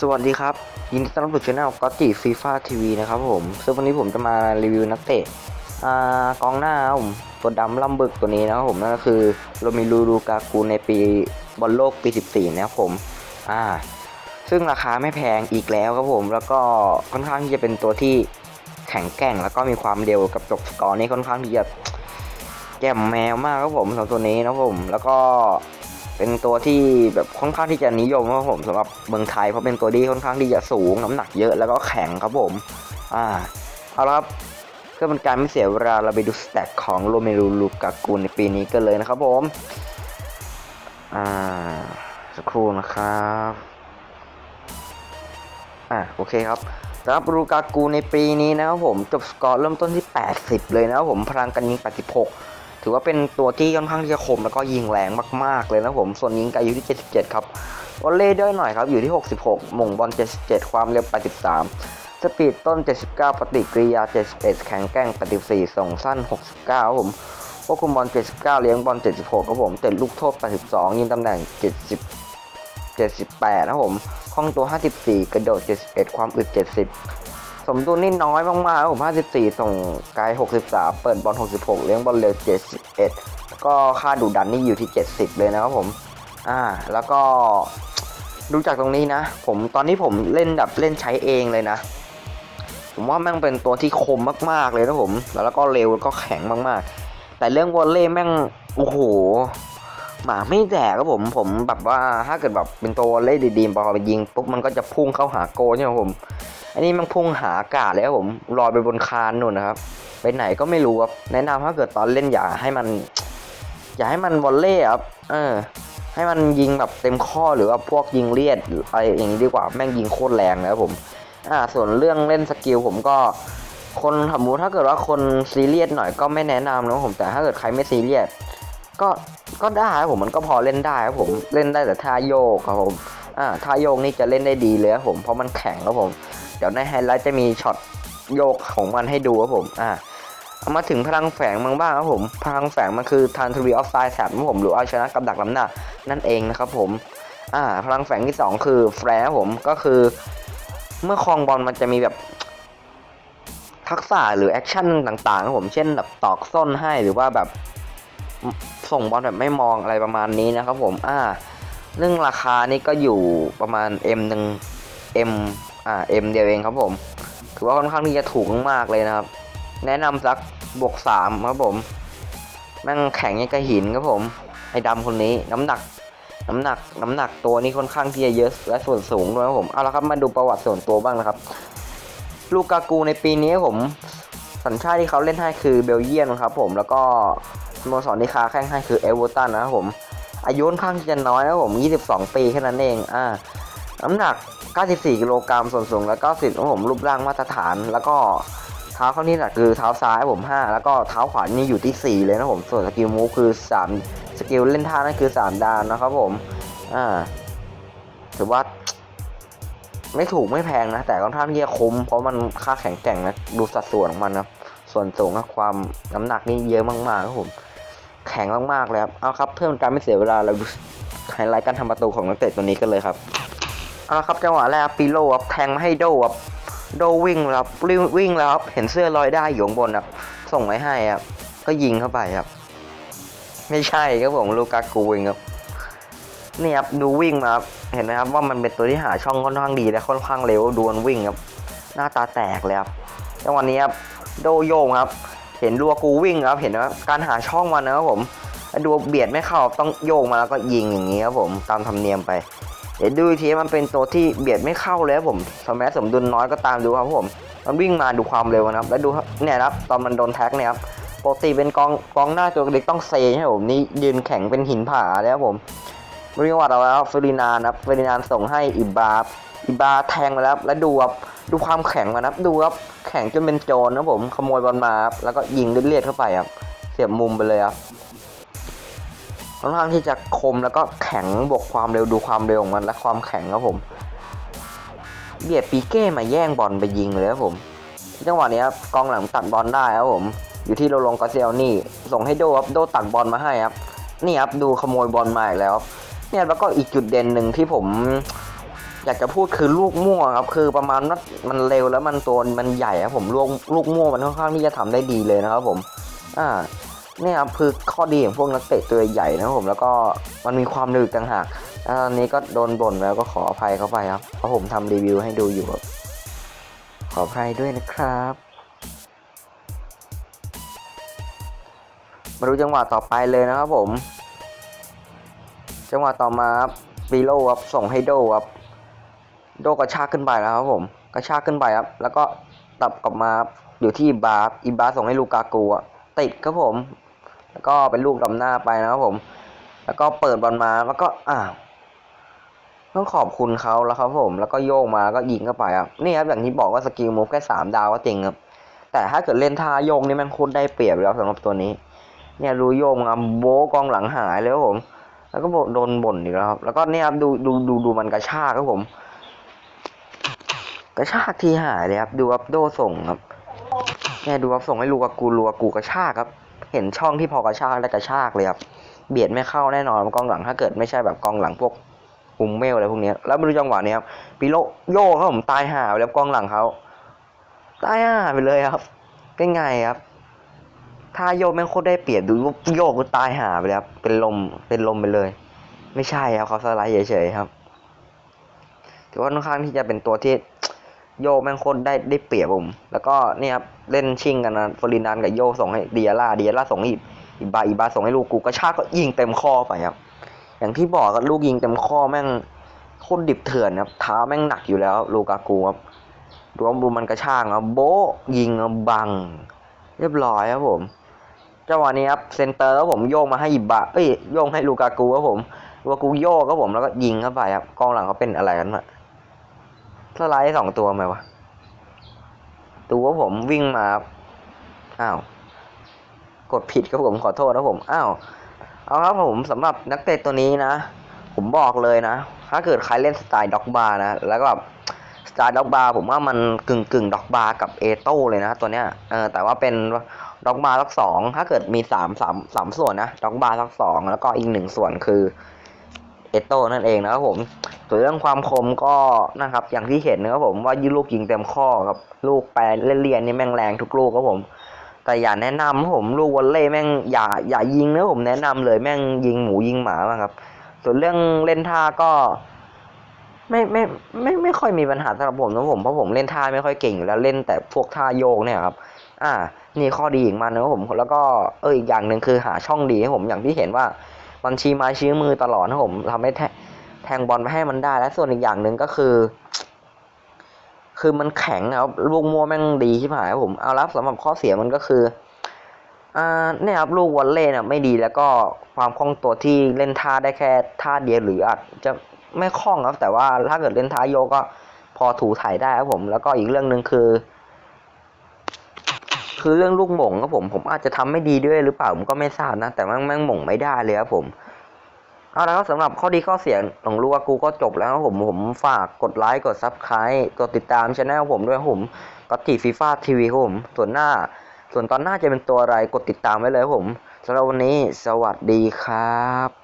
สวัสดีครับ ยินดีต้อนรับสู่ช่องก็ติฟีฟ่าทีวีนะครับผมซึ่งวันนี้ผมจะมารีวิวนักเตะกองหน้าครับผมตัวดำลำบึกตัวนี้นะครับผมนั่นก็คือโรมิลูลูกากูในปีบอลโลกปี 14 นะครับผมอ่าซึ่งราคาไม่แพงอีกแล้วครับผมแล้วก็ค่อนข้างที่จะเป็นตัวที่แข็งแกร่ง แล้วก็มีความเร็วกับจบสกอร์นี่ค่อนข้างที่จะแจ่มแมวมากครับผมสำหรับตัวนี้นะครับผม แล้วก็ เป็นตัวที่แบบค่อนข้างที่จะนิยมครับผมสำหรับเมืองไทยเพราะเป็นตัวที่ค่อนข้างที่จะสูงน้ำหนักเยอะแล้วก็แข็งครับผมอ่าเอาละครับเพื่อเป็นการไม่เสียเวลาเราไปดูสแตทของโรเมลูลูกากูในปีนี้กันเลยนะครับผมอ่าสักครู่นะครับอะโอเคครับสำหรับลูกากูในปีนี้นะครับผมจบสกอร์เริ่มต้นที่ 80 เลยนะครับผมพลังการยิง 86 ถือว่าเป็นตัวที่ค่อนข้างที่จะคมแล้วก็ยิงแรงมาก ๆ เลยนะผม ส่วนยิงไกลอยู่ที่ 77 ครับวอลเล่ด้วยหน่อยครับ อยู่ที่ 66ม่งบอล 77 ความเร็ว 83 สปีดต้น 79 ปฏิกิริยา 71 แข็งแกร่ง 84 ส่งสั้น 69ครับผมควบคุมบอล 79 เลี้ยงบอล 76 ครับผมเตะลูกโทษ 82 ยิงตำแหน่ง 70 78 นะครับผม คล่องตัว 54 กระโดด 71 ความอึด 70 สมดุลนี่น้อยมากๆครับผม54 ส่งไกล63 เปิดบอล 66 เลี้ยงบอลเร็ว 71 ก็ค่าดุดันนี่อยู่ที่ 70 เลยนะครับผม อ่า แล้วก็ดูจากตรงนี้นะ ผมตอนนี้ผมเล่นแบบเล่นใช้เองเลยนะ ผมว่าแม่งเป็นตัวที่คมมากๆเลยนะผม แล้วก็เร็วแล้วก็แข็งมากๆ แต่เรื่องวอลเล่แม่ง โอ้โห หมาไม่แดกครับผม ผมแบบว่าถ้าเกิดแบบเป็นตัววอลเล่ดีๆพอไปยิงปุ๊บมันก็จะพุ่งเข้าหาโกใช่ไหมผม อันนี้มันพุ่งหาอากาศเลยครับผมลอยไปบนคานนู่นนะครับ ไปไหนก็ไม่รู้ครับแนะนำถ้าเกิดตอนเล่นอย่าให้มัน อย่าให้มันวอลเล่ครับเออ ให้มันยิงแบบเต็มข้อหรือว่าพวกยิงเลียดอะไรอย่างนี้ดีกว่าแม่งยิงโคตรแรงนะครับผมอ่าส่วนเรื่องเล่นสกิลผมก็คนสมมติถ้าเกิดว่าคนซีเรียสหน่อยก็ไม่แนะนำนะผมแต่ถ้าเกิดใครไม่ซีเรียสก็ก็ได้ครับผมมันก็พอเล่นได้ครับผมเล่นได้แต่ท่าโยกครับผมอ่าท่าโยกนี่จะเล่นได้ดีเลยครับผมเพราะมันแข็งครับผม ดี๋ยวในไฮไลท์จะมีช็อตโยกของมันให้ดูครับผม อ่าเอามาถึงพลังแฝงมังบ้างครับผม พลังแฝงมันคือทันทรีออฟไซด์แถบครับผมหรือเอาชนะกับดักล้ำหน้านั่นเองนะครับผม อ่า พลังแฝงที่ 2 คือแฟร์ผมก็คือ เมื่อคลองบอลมันจะมีแบบทักษะหรือแอคชั่นต่างๆครับผมเช่นแบบตอกส้นให้หรือว่าแบบส่งบอลแบบไม่มองอะไรประมาณนี้นะครับผม อ่าเรื่องราคานี่ก็อยู่ประมาณ M หนึ่ง M อ่า M เดียวเองครับผมถือว่าค่อนข้างที่จะถูกมากๆเลยนะครับ แนะนำสักบวกสามครับผมแม่งแข็งยังกระหินครับผมไอ้ดำคนนี้น้ำหนักน้ำหนักน้ำหนักตัวนี้ค่อนข้างที่จะเยอะและส่วนสูงด้วยครับผมเอาละครับมาดูประวัติส่วนตัวบ้างนะครับ ลูกากูในปีนี้ผม สัญชาติที่เขาเล่นให้คือเบลเยียมครับผมแล้วก็สโมสรที่ค้าแข่งให้คือเอเวอร์ตันนะครับผมอายุค่อนข้างที่จะน้อยนะครับผม 22 ปีแค่นั้นเองอ่า น้ำหนัก 94 กิโลกรัมส่วนสูง แล้วก็สิบของผมรูปร่างมาตรฐาน แล้วก็เท้าเขานี่หนักคือเท้าซ้ายผม 5 แล้วก็เท้าขวานี่อยู่ที่ 4 เลยนะผม ส่วนสกิลมูฟคือ 3 สกิลเล่นท่านั่นคือ 3 ดานนะครับผม อ่า ถือว่า ไม่ถูกไม่แพงนะ แต่ค่อนข้างที่จะคุ้ม เพราะมันค่าแข็งแกร่งนะ ดูสัดส่วนของมันนะ ส่วนสูงกับความน้ำหนักนี่เยอะมากๆครับผม แข็งมากๆเลยครับ เอาครับ เพื่อเป็นการไม่เสียเวลาเราดูไฮไลท์การทำประตูของนักเตะตัวนี้กันเลยครับ เอาละครับจังหวะแรกปีโลครับแทงมาให้โดครับโดวิ่งแล้วครับวิ่งวิ่งแล้วครับเห็นเสื้อลอยได้อยู่บนครับส่งไว้ให้ครับก็ยิงเข้าไปครับ ไม่ใช่ครับผมลูกากูเองครับนี่ครับดูวิ่งมาครับเห็นไหมครับว่ามันเป็นตัวที่หาช่องค่อนข้างดีและค่อนข้างเร็วดวลวิ่งครับ หน้าตาแตกเลยครับจังหวะนี้ครับโดโยงครับ เห็นลูกากูวิ่งครับ เห็นว่าการหาช่องมันนะครับผมดูเบียดไม่เข้าต้องโยงมาแล้วก็ยิงอย่างนี้ครับผมตามธรรมเนียมไป เดี๋ยวดูทีมันเป็นตัวที่เบียดไม่เข้าเลยครับผมสมัยสมดุลน้อยก็ตามดูครับผม มันวิ่งมาดูความเร็วนะครับ แล้วดูครับเนี่ยครับตอนมันโดนแท็กเนี่ยครับปกติเป็นกองกองหน้าตัวเล็กต้องเซใช่ไหมผมนี่ยืนแข็งเป็นหินผาเลยครับผมบริวัติเอาแล้วเฟรินานครับเฟรินานส่งให้อิบารับอิบราแทงมาแล้วแล้วดูครับดูความแข็งมันครับดูครับแข็งจนเป็นโจรนะผมขโมยบอลมาครับแล้วก็ยิงเลียดเข้าไปครับเสียบมุมไปเลยครับ ค่อนข้างที่จะคมแล้วก็แข็งบวกความเร็วดูความเร็วของมันและความแข็งครับผม เบียดปีเก้มาแย่งบอลไปยิงเลยครับผมจังหวะนี้ครับกองหลังตัดบอลได้ครับผม อยู่ที่โรลงกาเซลนี่ ส่งให้โดครับโดตัดบอลมาให้ครับนี่ครับดูขโมยบอลมาอีกแล้วเนี่ยแล้วก็อีกจุดเด่นหนึ่งที่ผมอยากจะพูดคือลูกม่วงครับคือประมาณว่ามันเร็วแล้วมันตัวมันใหญ่ครับผมลูกลูกม่วงมันค่อนข้างที่จะทำได้ดีเลยนะครับผม อ่า เนี่ยครับคือข้อดีของพวกนักเตะตัวใหญ่นะครับผมแล้วก็มันมีความเร็วอีกต่างหากแล้วตอนนี้ก็โดนบ่นแล้วก็ขออภัยเข้าไปครับเพราะผมทำรีวิวให้ดูอยู่ครับขออภัยด้วยนะครับ มาดูจังหวะต่อไปเลยนะครับผม จังหวะต่อมาครับปีโลครับส่งให้โดครับโดกระชากขึ้นไปแล้วครับผมกระชากขึ้นไปครับ แล้วก็ตับกลับมาอยู่ที่อิบารับอิบาร์ส่งให้ลูกากูอะติดครับผม แล้วก็เป็นลูกดำหน้าไปนะครับผม แล้วก็เปิดบอลมาแล้วก็อ้าวต้องขอบคุณเขาแล้วครับผม แล้วก็โยกมาก็ยิงเข้าไปครับนี่ครับอย่างที่บอกว่าสกิลมูฟแค่สามดาวก็จริงครับแต่ถ้าเกิดเล่นท่าโยกนี่มันโคตรได้เปรียบแล้วสำหรับตัวนี้ เนี่ยรู้โยงอะโบกองหลังหายเลยครับผม แล้วก็โดนบ่นอีกแล้วครับแล้วก็เนี่ยครับดูดูดูดูมันกระชากครับผม กระชากทีหายเลยครับดูครับโดส่งครับเนี่ยดูครับส่งให้ลูกกูลูกกูกระชากครับ เห็นช่องที่พอกระชากแล้กระชากเลยครับเบียดไม่เข้าแน่นอนกองหลังถ้าเกิดไม่ใช่แบบกองหลังพวกอุมเมลอะไรพวกนี้แล้วมาดูจังหวะนี้ครับปิโลโยกครับผมตายห่าไปแล้วกองหลังเขาตายห่าไปเลยครับเป็นไงครับ ถ้าโยกแม่งโคตรได้เปรียบดูโยกก็ตายห่าไปแล้วครับเป็นลมเป็นลมไปเลย ไม่ใช่ครับเขาสไลด์เฉยๆครับถือว่าค่อนข้างที่จะเป็นตัวที่ โยแม่งโคตรได้ได้เปรียบผม แล้วก็เนี่ยครับเล่นชิงกันนะฟอรินานกับโยส่งให้เดียร่าเดียร่าส่งให้อิบาอิบาส่งให้ลูกกูกระชากก็ยิงเต็มข้อไปครับ อย่างที่บอกกับลูกยิงเต็มข้อแม่งโคตรดิบเถื่อนครับเท้าแม่งหนักอยู่แล้วลูกากูครับดูว่าดูมันกระชากครับโบยิงบัง เรียบร้อยครับผมจังหวะนี้ครับเซนเตอร์ผมโยกมาให้อิบะเอ้ยโยกให้ลูกากูครับผมลูกากูโยกครับผมแล้วก็ยิงเข้าไปครับกองหลังเขาเป็นอะไรกันวะ สไลด์สองตัวไหมวะดูว่าผมวิ่งมาอ้าวกดผิดครับผมขอโทษนะผมอ้าวเอาครับผมสำหรับนักเตะตัวนี้นะ ผมบอกเลยนะ ถ้าเกิดใครเล่นสไตล์ด็อกบาร์นะ แล้วก็แบบสไตล์ด็อกบาร์ผมว่ามันกึ่งกึ่งด็อกบาร์กับเอโต้เลยนะตัวเนี้ยเออแต่ว่าเป็นด็อกบาร์สักสองถ้าเกิดมีสามสามสามส่วนนะด็อกบาร์สักสองแล้วก็อีกหนึ่งส่วนคือ เอโต้นั่นเองนะครับผมส่วนเรื่องความคมก็นะครับ อย่างที่เห็นนะครับผมว่ายิงลูกยิงเต็มข้อครับลูกแปรเลียนๆนี่แม่งแรงทุกลูกครับผม แต่อย่าแนะนำผมลูกวอลเล่แม่งอย่าอย่ายิงนะผมแนะนำเลยแม่งยิงหมูยิงหมาบ้างครับ ส่วนเรื่องเล่นท่าก็ไม่ไม่ไม่ไม่ค่อยมีปัญหาสำหรับผมนะผมเพราะผมเล่นท่าไม่ค่อยเก่งแล้วเล่นแต่พวกท่าโยกเนี่ยครับอ่า นี่ข้อดีอีกมันนะครับผมแล้วก็เอออีกอย่างหนึ่งคือหาช่องดีให้ผมอย่างที่เห็นว่า มันชี้ไม้ชี้มือตลอดนะผมทำให้แทแทงบอลไปให้มันได้ และส่วนอีกอย่างหนึ่งก็คือ คือมันแข็งครับลูกมัวแม่งดีที่ผายผมเอาละสำหรับข้อเสียมันก็คืออ่าเนี่ยครับลูกวอลเล่เนี่ยไม่ดีแล้วก็ความคล่องตัวที่เล่นท่าได้แค่ท่าเดียวหรืออาจจะไม่คล่องครับแต่ว่าถ้าเกิดเล่นท่าโยกก็พอถูถ่ายได้ครับผม แล้วก็อีกเรื่องหนึ่งคือ คือเรื่องลูกหม่งครับผมผมอาจจะทำไม่ดีด้วยหรือเปล่าผมก็ไม่ทราบนะ แต่แม่งแม่งหม่งไม่ได้เลยครับผมเอาละครับสำหรับข้อดีข้อเสียของลูกกูก็จบแล้วครับผมผมฝากกดไลค์กดซับสไครต์กดติดตามช anel ผมด้วยผมก็ตีฟีฟ่าทีวีผมส่วนหน้า ส่วนตอนหน้าจะเป็นตัวอะไรกดติดตามไว้เลยครับผมสำหรับวันนี้สวัสดีครับ